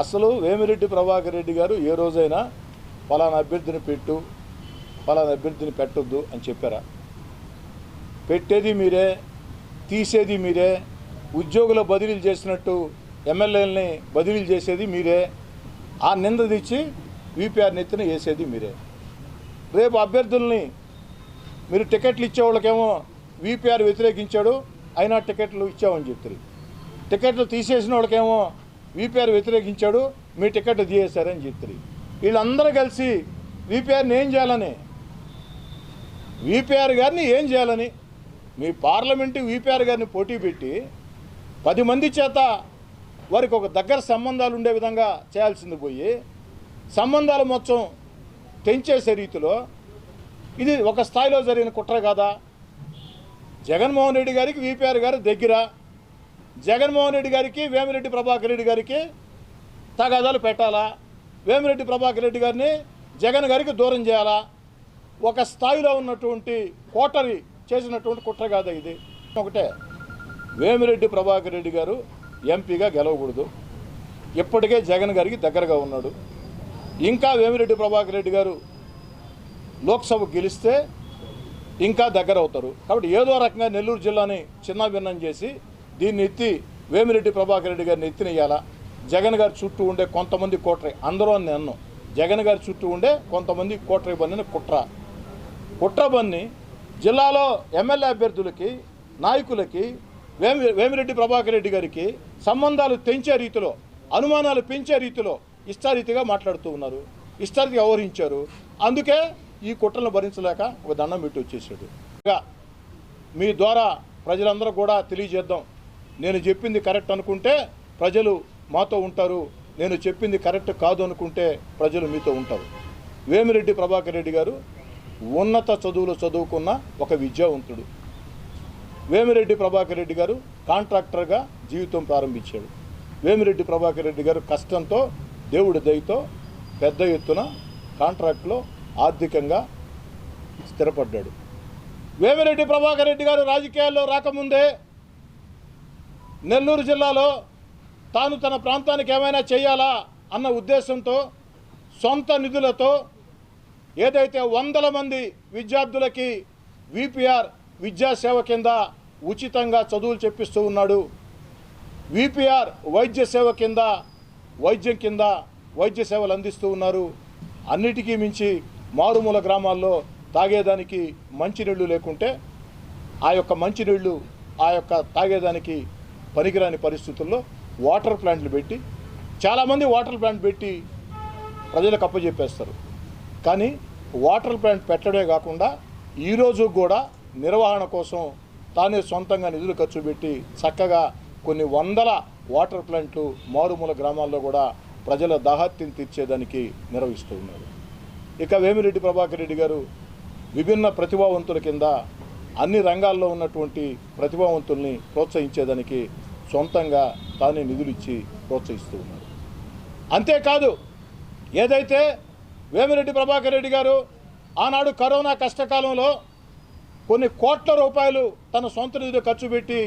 అసలు వేమిరెడ్డి ప్రభాకర్ రెడ్డి గారు ఏ రోజైనా ఫలానా అభ్యర్థిని పెట్టు ఫలానా అభ్యర్థిని పెట్టొద్దు అని చెప్పారా? పెట్టేది మీరే తీసేది మీరే ఉద్యోగుల బదిలీలు చేసినట్టు ఎమ్మెల్యేలని బదిలీలు చేసేది మీరే ఆ నింద తెచ్చి వీపీఆర్ నెత్తిన వేసేది మీరే. రేపు అభ్యర్థుల్ని మీరు టికెట్లు ఇచ్చే వాళ్ళకేమో వీపీఆర్ వ్యతిరేకించాడు అయినా టికెట్లు ఇచ్చామని చెప్తారు టికెట్లు తీసేసిన వాళ్ళకేమో వీపీఆర్ వ్యతిరేకించాడు మీ టికెట్ తీయేశారని చెప్తారు వీళ్ళందరూ కలిసి వీపీఆర్ని ఏం చేయాలని? వీపీఆర్ గారిని ఏం చేయాలని? మీ పార్లమెంటు వీపీఆర్ గారిని పోటీ పెట్టి పది మంది చేత వారికి ఒక దగ్గర సంబంధాలు ఉండే విధంగా చేయాల్సింది పోయి సంబంధాలు మొత్తం తెంచేసే రీతిలో ఇది ఒక స్థాయిలో జరిగిన కుట్ర కాదా? జగన్మోహన్ రెడ్డి గారికి వీపీఆర్ గారు దగ్గర జగన్మోహన్ రెడ్డి గారికి వేమిరెడ్డి ప్రభాకర్ రెడ్డి గారికి తగాదాలు పెట్టాలా? వేమిరెడ్డి ప్రభాకర్ రెడ్డి గారిని జగన్ గారికి దూరం చేయాలా? ఒక స్థాయిలో ఉన్నటువంటి కోటరి చేసినటువంటి కుట్ర కాదు ఇది? ఒకటే వేమిరెడ్డి ప్రభాకర్ రెడ్డి గారు ఎంపీగా గెలవకూడదు. ఇప్పటికే జగన్ గారికి దగ్గరగా ఉన్నాడు. ఇంకా వేమిరెడ్డి ప్రభాకర్ రెడ్డి గారు లోక్సభ గెలిస్తే ఇంకా దగ్గర అవుతారు కాబట్టి ఏదో రకంగా నెల్లూరు జిల్లాని చిన్నాభిన్నం చేసి దీన్ని ఎత్తి వేమిరెడ్డి ప్రభాకర్ రెడ్డి గారిని ఎత్తినేయాలా జగన్ గారి చుట్టూ ఉండే కొంతమంది కోట్రై. అందరూ అని నేను జగన్ గారి చుట్టూ ఉండే కొంతమంది కోట్రై బన్నిన కుట్ర. కుట్ర బన్ని జిల్లాలో ఎమ్మెల్యే అభ్యర్థులకి నాయకులకి వేమి వేమిరెడ్డి ప్రభాకర్ రెడ్డి గారికి సంబంధాలు తెంచే రీతిలో అనుమానాలు పెంచే రీతిలో ఇష్టారీతిగా మాట్లాడుతూ ఉన్నారు. ఇష్టారీతిగా వ్యవహరించారు. అందుకే ఈ కుట్రలను భరించలేక ఒక దండం పెట్టి వచ్చేసాడు ఇక మీ ద్వారా ప్రజలందరూ కూడా తెలియజేద్దాం. నేను చెప్పింది కరెక్ట్ అనుకుంటే ప్రజలు మాతో ఉంటారు. నేను చెప్పింది కరెక్ట్ కాదు అనుకుంటే ప్రజలు మీతో ఉంటారు. వేమిరెడ్డి ప్రభాకర్ రెడ్డి గారు ఉన్నత చదువులు చదువుకున్న ఒక విద్యావంతుడు. వేమిరెడ్డి ప్రభాకర్ రెడ్డి గారు కాంట్రాక్టర్గా జీవితం ప్రారంభించాడు. వేమిరెడ్డి ప్రభాకర్ రెడ్డి గారు కష్టంతో దేవుడి దయతో పెద్ద ఎత్తున కాంట్రాక్ట్లో ఆర్థికంగా స్థిరపడ్డాడు. వేమిరెడ్డి ప్రభాకర్ రెడ్డి గారు రాజకీయాల్లో రాకముందే నెల్లూరు జిల్లాలో తాను తన ప్రాంతానికి ఏమైనా చేయాలా అన్న ఉద్దేశంతో సొంత నిధులతో ఏదైతే వందల మంది విద్యార్థులకి విపిఆర్ విద్యాసేవ కింద ఉచితంగా చదువులు చెప్పిస్తూ ఉన్నాడు. విపిఆర్ వైద్య సేవ కింద వైద్యం కింద వైద్య సేవలు అందిస్తూ ఉన్నారు. అన్నిటికీ మించి మారుమూల గ్రామాల్లో తాగేదానికి మంచినీళ్ళు లేకుంటే ఆ యొక్క మంచినీళ్ళు ఆ యొక్క తాగేదానికి పనికిరాని పరిస్థితుల్లో వాటర్ ప్లాంట్లు పెట్టి చాలామంది వాటర్ ప్లాంట్ పెట్టి ప్రజలకు అప్పచెప్పేస్తారు కానీ వాటర్ ప్లాంట్ పెట్టడమే కాకుండా ఈరోజు కూడా నిర్వహణ కోసం తానే సొంతంగా నిధులు ఖర్చు పెట్టి చక్కగా కొన్ని వందల వాటర్ ప్లాంట్లు మారుమూల గ్రామాల్లో కూడా ప్రజల దాహత్యం తీర్చేదానికి నిర్వహిస్తూ ఉన్నారు. ఇక వేమిరెడ్డి ప్రభాకర్ రెడ్డి గారు విభిన్న ప్రతిభావంతుల కింద అన్ని రంగాల్లో ఉన్నటువంటి ప్రతిభావంతుల్ని ప్రోత్సహించేదానికి సొంతంగా తానే నిధులు ఇచ్చి ప్రోత్సహిస్తూ ఉన్నారు. అంతేకాదు ఏదైతే వేమిరెడ్డి ప్రభాకర్ రెడ్డి గారు ఆనాడు కరోనా కష్టకాలంలో కొన్ని కోట్ల రూపాయలు తన సొంత నిధులు ఖర్చు పెట్టి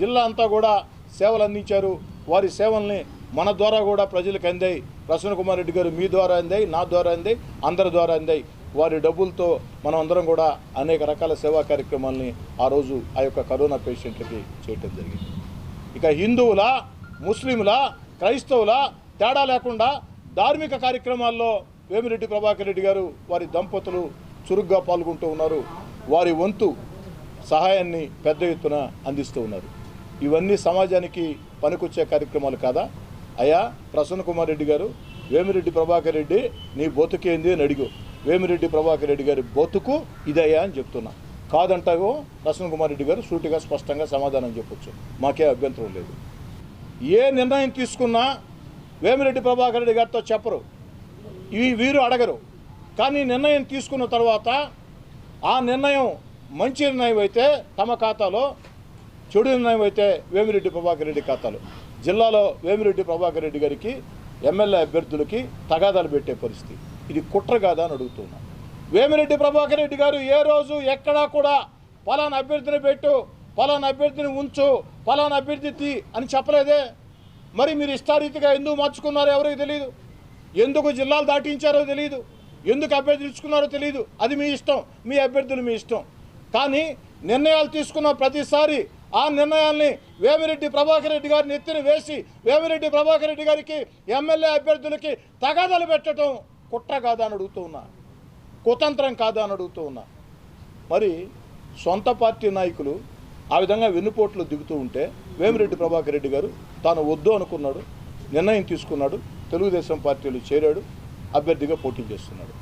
జిల్లా అంతా కూడా సేవలు అందించారు. వారి సేవల్ని మన ద్వారా కూడా ప్రజలకు అందాయి. ప్రసన్న కుమార్ రెడ్డి గారు మీ ద్వారా అందాయి నా ద్వారా అందాయి అందరి ద్వారా అందాయి. వారి డబ్బులతో మనం అందరం కూడా అనేక రకాల సేవా కార్యక్రమాలని ఆ రోజు ఆ యొక్క కరోనా పేషెంట్లకి చేయటం జరిగింది. ఇక హిందువుల ముస్లింల క్రైస్తవుల తేడా లేకుండా ధార్మిక కార్యక్రమాల్లో వేమిరెడ్డి ప్రభాకర్ రెడ్డి గారు వారి దంపతులు చురుగ్గా పాల్గొంటూ ఉన్నారు. వారి వంతు సహాయాన్ని పెద్ద ఎత్తున అందిస్తూ ఉన్నారు. ఇవన్నీ సమాజానికి పనికొచ్చే కార్యక్రమాలు కాదా? అయ్యా ప్రసన్న కుమార్ రెడ్డి గారు వేమిరెడ్డి ప్రభాకర్ రెడ్డి నీ బతుకేంది అని అడిగు. వేమిరెడ్డి ప్రభాకర్ రెడ్డి గారి బతుకు ఇదయ్యా అని చెప్తున్నా. కాదంటావో ప్రసన్న కుమార్ రెడ్డి గారు సూటిగా స్పష్టంగా సమాధానం చెప్పొచ్చు. మాకే అభ్యంతరం లేదు. ఏ నిర్ణయం తీసుకున్నా వేమిరెడ్డి ప్రభాకర్ రెడ్డి గారితో చెప్పరు. ఇవి వీరు అడగరు. కానీ నిర్ణయం తీసుకున్న తర్వాత ఆ నిర్ణయం మంచి నిర్ణయం అయితే తమ ఖాతాలో చెడు నిర్ణయం అయితే వేమిరెడ్డి ప్రభాకర్ రెడ్డి ఖాతాలో. జిల్లాలో వేమిరెడ్డి ప్రభాకర్ రెడ్డి గారికి ఎమ్మెల్యే అభ్యర్థులకి తగాదాలు పెట్టే పరిస్థితి. ఇది కుట్ర కాదా అని అడుగుతున్నా. వేమిరెడ్డి ప్రభాకర్ రెడ్డి గారు ఏ రోజు ఎక్కడా కూడా పలానా అభ్యర్థిని పెట్టు పలానా అభ్యర్థిని ఉంచు పలానా అభ్యర్థి తీ అని చెప్పలేదే. మరి మీరు ఇష్టారీతిగా ఎందుకు మార్చుకున్నారో ఎవరికి తెలియదు ఎందుకు జిల్లాలు దాటించారో తెలియదు ఎందుకు అభ్యర్థులు ఇచ్చుకున్నారో తెలియదు అది మీ ఇష్టం. మీ అభ్యర్థులు మీ ఇష్టం. కానీ నిర్ణయాలు తీసుకున్న ప్రతిసారి ఆ నిర్ణయాల్ని వేమిరెడ్డి ప్రభాకర్ రెడ్డి గారిని ఎత్తిన వేసి వేమిరెడ్డి ప్రభాకర్ రెడ్డి గారికి ఎమ్మెల్యే అభ్యర్థులకి తగాదాలు పెట్టడం కుట్ర కాదా అని అడుగుతూ ఉన్నా. కుతంత్రం కాదా అని అడుగుతూ ఉన్నా. మరి సొంత పార్టీ నాయకులు ఆ విధంగా వెన్నుపోట్లు దిగుతూ ఉంటే వేమిరెడ్డి ప్రభాకర్ రెడ్డి గారు తాను వద్దు అనుకున్నాడు నిర్ణయం తీసుకున్నాడు తెలుగుదేశం పార్టీలో చేరాడు అభ్యర్థిగా పోటీ చేస్తున్నాడు.